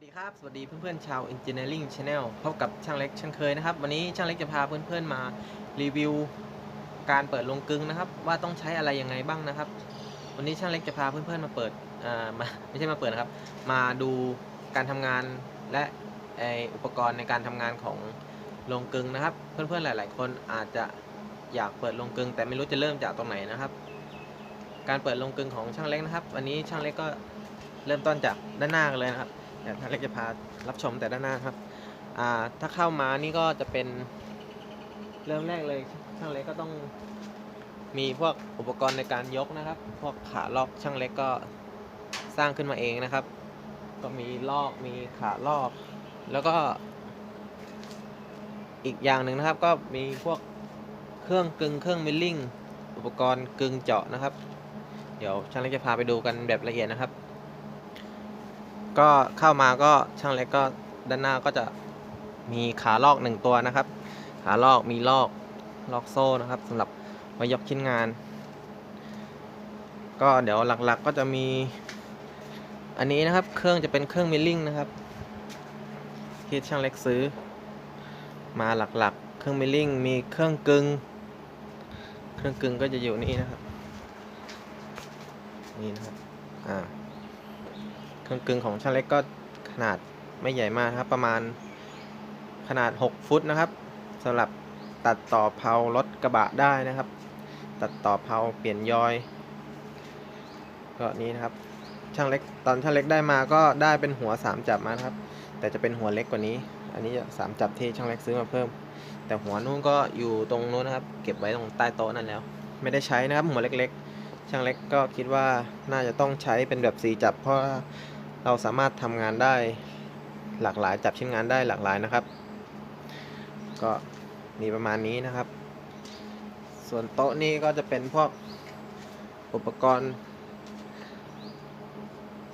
สวัสดีครับ สวัสดีเพื่อนๆชาว Engineering Channel พบกับช่างเล็กช่นเคยนะครับ วันนี้ช่างเล็กจะพาเพื่อนๆมารีวิวการเปิดลงกลึงนะครับ ว่าต้องใช้อะไรยังไงบ้างนะครับ วันนี้ช่างเล็กจะพาเพื่อนๆมาเปิดอ่ามาไม่ใช่มาเปิดนะครับ มาดูการทำงานและอุปกรณ์ในการทำงานของลงกลึงนะครับ เพื่อนๆหลาย ๆ คนอาจจะอยากเปิดลงกลึง แต่ไม่รู้จะเริ่มจากตรงไหนนะครับ การเปิดลงกลึงของช่างเล็กนะครับ วันนี้ช่างเล็กก็เริ่มต้นจากด้านหน้ากันเลยนะครับ เดี๋ยวท่านเล็กจะพารับชมแต่ด้านหน้าครับอ่าถ้าเข้ามานี่ก็จะเป็นเริ่มแรกเลยช่างเล็กก็ต้องมีพวกอุปกรณ์ในการยกนะครับ พวกขาลอกช่างเล็กก็สร้างขึ้นมาเองนะครับ ก็มีลอกมีขาลอก แล้วก็ อีกอย่างหนึ่งนะครับ ก็มีพวกเครื่องกึงเครื่องมิลลิ่งอุปกรณ์กึงเจาะนะครับ เดี๋ยวช่างเล็กจะพาไปดูกันแบบละเอียดนะครับ ก็เข้ามาก็ช่างเล็กก็ด้านหน้าก็จะมีขาลอกหนึ่งตัวนะครับ ขาลอกมีลอกลอกโซ่นะครับสำหรับไว้ยกชิ้นงาน ก็เดี๋ยวหลักๆก็จะมี อันนี้นะครับ เครื่องจะเป็นเครื่องมิลลิ่งนะครับที่ช่างเล็กซื้อ มาหลักๆ เครื่องมิลลิ่งมีเครื่องกึงเครื่องกึงก็จะอยู่นี่นะครับ นี่นะครับ อ่า เครื่องกึ่งของช่างเล็กก็ขนาดไม่ใหญ่มากนะครับ ประมาณขนาด 6 ฟุตนะครับสำหรับตัดต่อเพลารถกระบะได้นะครับ ตัดต่อเพลาเปลี่ยนยอยก็นี้นะครับช่างเล็กตอนช่างเล็กได้มาก็ได้เป็นหัว 3 จับมาครับ แต่จะเป็นหัวเล็กกว่านี้ อันนี้จะสามจับที่ช่างเล็กซื้อมาเพิ่ม แต่หัวนู้นก็อยู่ตรงนู้นนะครับ เก็บไว้ตรงใต้โต๊ะนั่นแล้ว ไม่ได้ใช้นะครับหัวเล็กๆ ช่างเล็กก็คิดว่าน่าจะต้องใช้เป็นแบบสีจับเพราะ เราสามารถทำงานได้หลากหลายจับชิ้นงานได้หลากหลายนะครับ ก็มีประมาณนี้นะครับ ส่วนโต๊ะนี้ก็จะเป็นพวกอุปกรณ์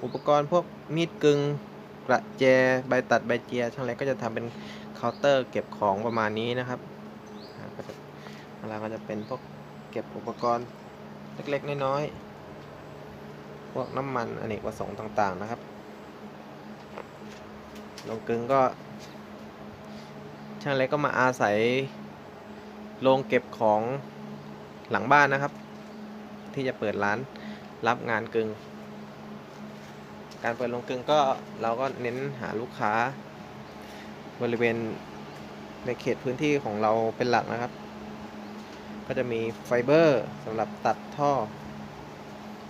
อุปกรณ์พวกมีดกึงกระแจใบตัดใบเจียช่างเล็กก็จะทำเป็นเคาน์เตอร์เก็บของประมาณนี้นะครับอ่าก็จะข้าก็จะเป็นพวกเก็บอุปกรณ์เล็กๆน้อยๆพวกน้ำมันอเนกประสงค์ต่างๆนะครับ ลงกึงก็ ช่างเล็กก็มาอาศัยโรงเก็บของหลังบ้านนะครับ ที่จะเปิดร้านรับงานกึงการเปิดโรงกึงก็เราก็เน้นหาลูกค้า บริเวณในเขตพื้นที่ของเราเป็นหลักนะครับ ก็จะมีไฟเบอร์สำหรับตัดท่อ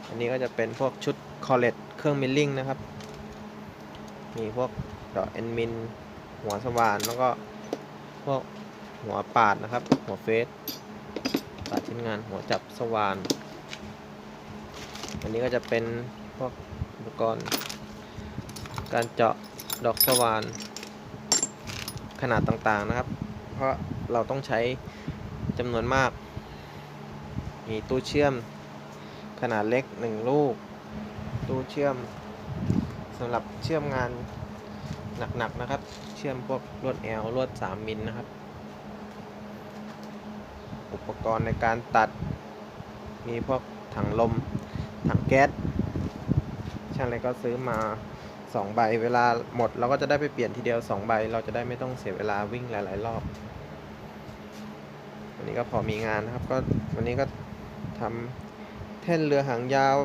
อันนี้ก็จะเป็นพวกชุดคอลเลตเครื่องมิลลิ่งนะครับ มีพวก ดอกเอ็นมิน หัวสว่านแล้วก็พวกหัวปาดนะครับ หัวเฟสปาดชิ้นงานหัวจับสว่าน อันนี้ก็จะเป็นพวกอุปกรณ์ การเจาะดอกสว่านขนาดต่างๆนะครับ เพราะเราต้องใช้จำนวนมาก มีตู้เชื่อมขนาดเล็ก 1 ลูก ตู้เชื่อมสำหรับเชื่อมงาน หนักๆนะครับ เชื่อมพวกลวดแอลลวด 3มิลนะครับ อุปกรณ์ในการตัด มีพวกถังลม ถังแก๊ส ช่างเล็กก็ซื้อมา 2 ใบ เวลาหมดเราก็จะได้ไปเปลี่ยนทีเดียว 2 ใบ เราจะได้ไม่ต้องเสียเวลาวิ่งหลาย ๆ รอบ วันนี้ก็พอมีงานนะครับ ก็วันนี้ก็ทำแท่นเรือหางยาว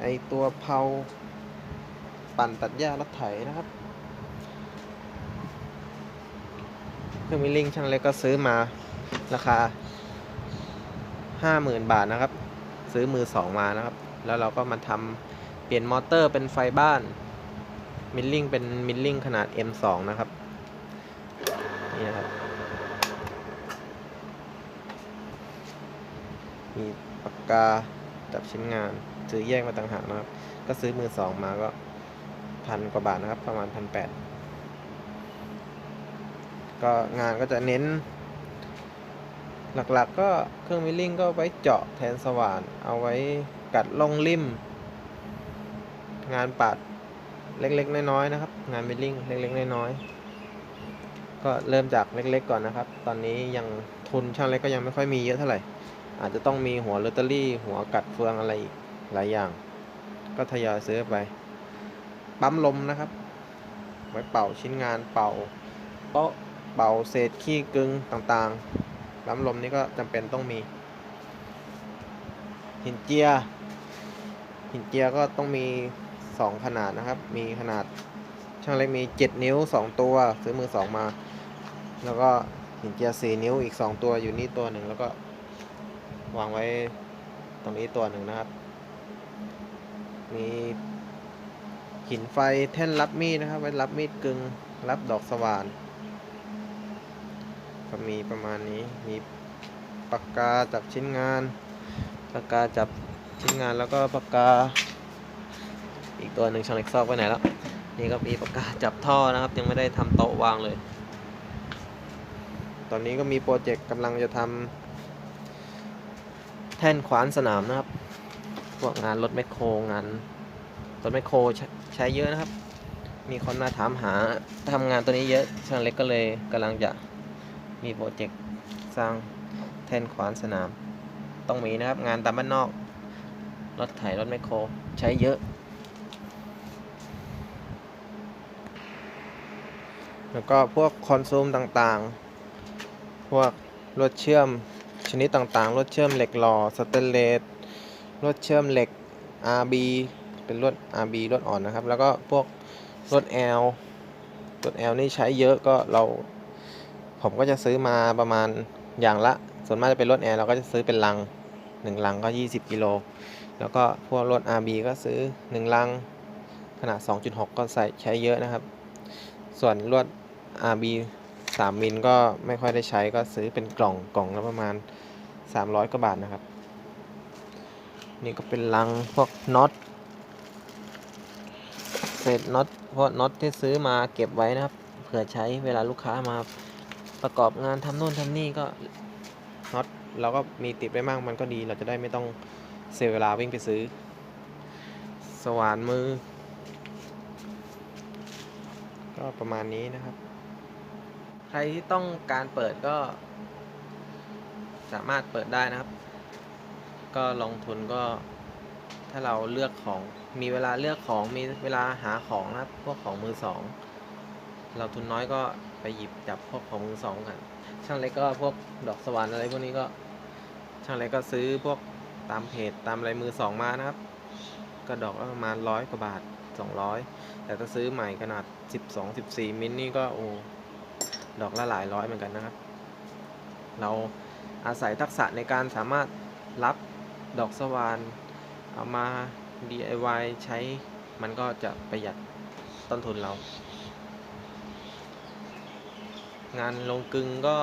ไอตัวเพา ปั่นตัดหญ้ารถไถนะครับ เครื่องมิลลิ่งช่างเล็กก็ซื้อมาราคา50,000บาทนะครับ ซื้อมือสองมานะครับ แล้วเราก็มาทำเปลี่ยนมอเตอร์เป็นไฟบ้าน มิลลิ่งเป็นมิลลิ่งขนาด M2 นะครับ นี่นะครับ มีปากกาจับชิ้นงาน ซื้อแยกมาต่างหากนะครับ ก็ซื้อมือสองมาก็ พันกว่าบาทนะครับ ประมาณพันแปดก็งานก็จะเน้น หลักๆก็เครื่องมิลลิ่งก็ไว้เจาะแทนสว่าน เอาไว้กัดลงริม งานปัดเล็กๆ น้อยๆนะครับ งานมิลลิ่งเล็กๆ น้อยๆก็เริ่มจากเล็กๆ ก่อนนะครับ ตอนนี้ยังทุนช่างเล็กก็ยังไม่ค่อยมีเยอะเท่าไหร่ อาจจะต้องมีหัวลอตเตอรี่ หัวกัดเฟืองอะไรอีกหลายอย่าง ก็ทยอยซื้อไป ปั๊มลมนะครับ ไว้เป่าชิ้นงานเป่าโต๊ะเป่าเศษขี้กึงต่างๆล้ำลมนี่ก็จำเป็นต้องมี หินเจีย หินเจียก็ต้องมี 2 ขนาดนะครับ มีขนาดช่างเล็กมี 7 นิ้ว 2 ตัวซื้อมือ 2 มา แล้วก็หินเจีย4นิ้วอีก 2 ตัวอยู่นี่ตัวหนึ่งแล้วก็วางไว้ตรงนี้ตัวหนึ่งนะครับ มี หินไฟแท่นรับมีดนะครับ ไว้รับมีดกึงรับดอกสว่านก็มีประมาณนี้มีปากกาจับชิ้นงานปากกาจับชิ้นงานแล้วก็ปากกา อีกตัวหนึ่งช่างเล็กซอกไว้ไหนแล้วนี่ก็มีปากกาจับท่อนะครับ ยังไม่ได้ทำโต๊ะวางเลย ตอนนี้ก็มีโปรเจกต์กำลังจะทำแท่นขวานสนามนะครับพวกงานรถแมคโครงาน รถแมคโครใช้ใช้เยอะนะครับ มีคนมาถามหาทำงานตัวนี้เยอะช่างเล็กก็เลยกำลังจะมีโปรเจกต์สร้างแท่นขวานสนาม ต้องมีนะครับ งานตามบ้านนอก รถไถรถแมคโครใช้เยอะ แล้วก็พวกคอนโซลต่างๆ พวกรถเชื่อมชนิดต่างๆ รถเชื่อมเหล็กหล่อ สเตนเลส รถเชื่อมเหล็ก RB เป็นรถ RB รถอ่อนนะครับ แล้วก็พวกรถ L รถ L นี่ใช้เยอะก็เรา ผมก็จะซื้อมาประมาณอย่างละ ส่วนมากจะเป็นรถ L เราก็จะซื้อเป็นลัง1ลังก็ 20กิโลแล้วก็พวกรถ RB ก็ซื้อ 1 ลัง ขนาด 2.6 ก็ใส่ใช้เยอะนะครับ ส่วนลวด RB 3 มิลก็ไม่ค่อยได้ใช้ก็ซื้อเป็นกล่องกล่องละประมาณ 300กว่าบาทนะครับ นี่ก็เป็นลังพวกน็อต เศษน็อตเพวกน็อตที่ซื้อมาเก็บไว้นะครับ เผื่อใช้เวลาลูกค้ามาประกอบงานทำโน่นทำนี่ก็น็อตเราก็มีติดไว้มั่งมันก็ดี เราจะได้ไม่ต้องเสียเวลาวิ่งไปซื้อ สว่านมือ ก็ประมาณนี้นะครับ ใครที่ต้องการเปิดก็ สามารถเปิดได้นะครับ ก็ลงทุนก็ ถ้าเราเลือกของมีเวลาเลือกของมีเวลาหาของนะครับพวกของมือสองเราทุนน้อยก็ไปหยิบจับพวกของมือสองกัน ช่างเล็กก็พวกดอกสวรรค์อะไรพวกนี้ก็ ช่างเล็กก็ซื้อพวกตามเพจตามอะไรมือสองมานะครับ ก็ดอกประมาณร้อยกว่าบาท200แต่ถ้าซื้อใหม่ขนาด12 14มิลนี่ก็โอ้ดอกละหลายร้อยเหมือนกันนะครับ เราอาศัยทักษะในการสามารถรับดอกสว่าน เอามา DIY ใช้มันก็จะประหยัดต้นทุนเรา งานลงกึงก็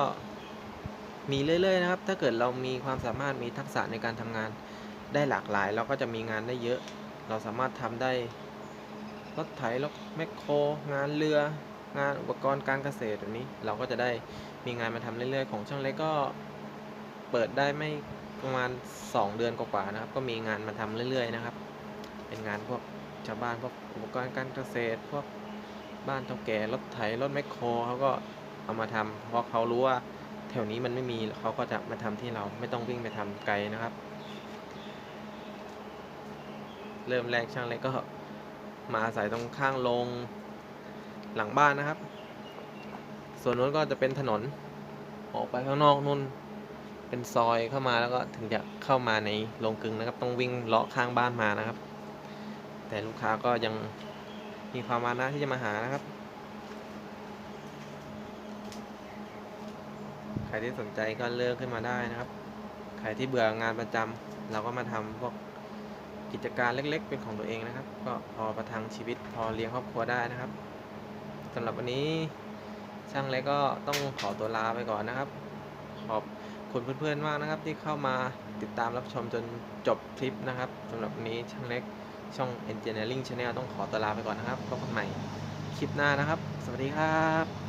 มีเรื่อยๆนะครับ ถ้าเกิดเรามีความสามารถมีทักษะในการทำงานได้หลากหลาย เราก็จะมีงานได้เยอะ เราสามารถทำได้รถไถรถแมคโครงานเรืองานอุปกรณ์การเกษตรแบบนี้ เราก็จะได้มีงานมาทำเรื่อยๆ ของช่างเล็กก็เปิดได้ไม่ ประมาณ 2 เดือนกว่าๆนะครับ ก็มีงานมาทำเรื่อย ๆ นะครับ เป็นงานพวกชาวบ้านพวกอุปกรณ์การเกษตร พวกบ้านเฒ่าแก่รถไถรถแมคโครเขาก็เอามาทำเพราะเขารู้ว่าแถวนี้มันไม่มีเขาก็จะมาทำที่เราไม่ต้องวิ่งไปทำไกลนะครับ เริ่มแรกช่างเล็กก็มาอาศัยตรงข้างโรงหลังบ้านนะครับ ส่วนนู้นก็จะเป็นถนนออกไปข้างนอกนู่น เป็นซอยเข้ามาแล้วก็ถึงจะเข้ามาในโรงกลึงนะครับ ต้องวิ่งเลาะข้างบ้านมานะครับ แต่ลูกค้าก็ยังมีความมานะที่จะมาหานะครับใครที่สนใจก็เลือกขึ้นมาได้นะครับใครที่เบื่องานประจำเราก็มาทำพวกกิจการเล็ก ๆ เป็นของตัวเองนะครับ ก็พอประทังชีวิตพอเลี้ยงครอบครัวได้นะครับสำหรับวันนี้ช่างเล็กก็ต้องขอตัวลาไปก่อนนะครับ ขอบ คุณเพื่อนๆมากนะครับที่เข้ามาติดตามรับชมจนจบคลิปนะครับสำหรับวันนี้ช่างเล็กช่อง Engineering Channel ต้องขอตัวลาไปก่อนนะครับพบกันใหม่คลิปหน้านะครับ สวัสดีครับ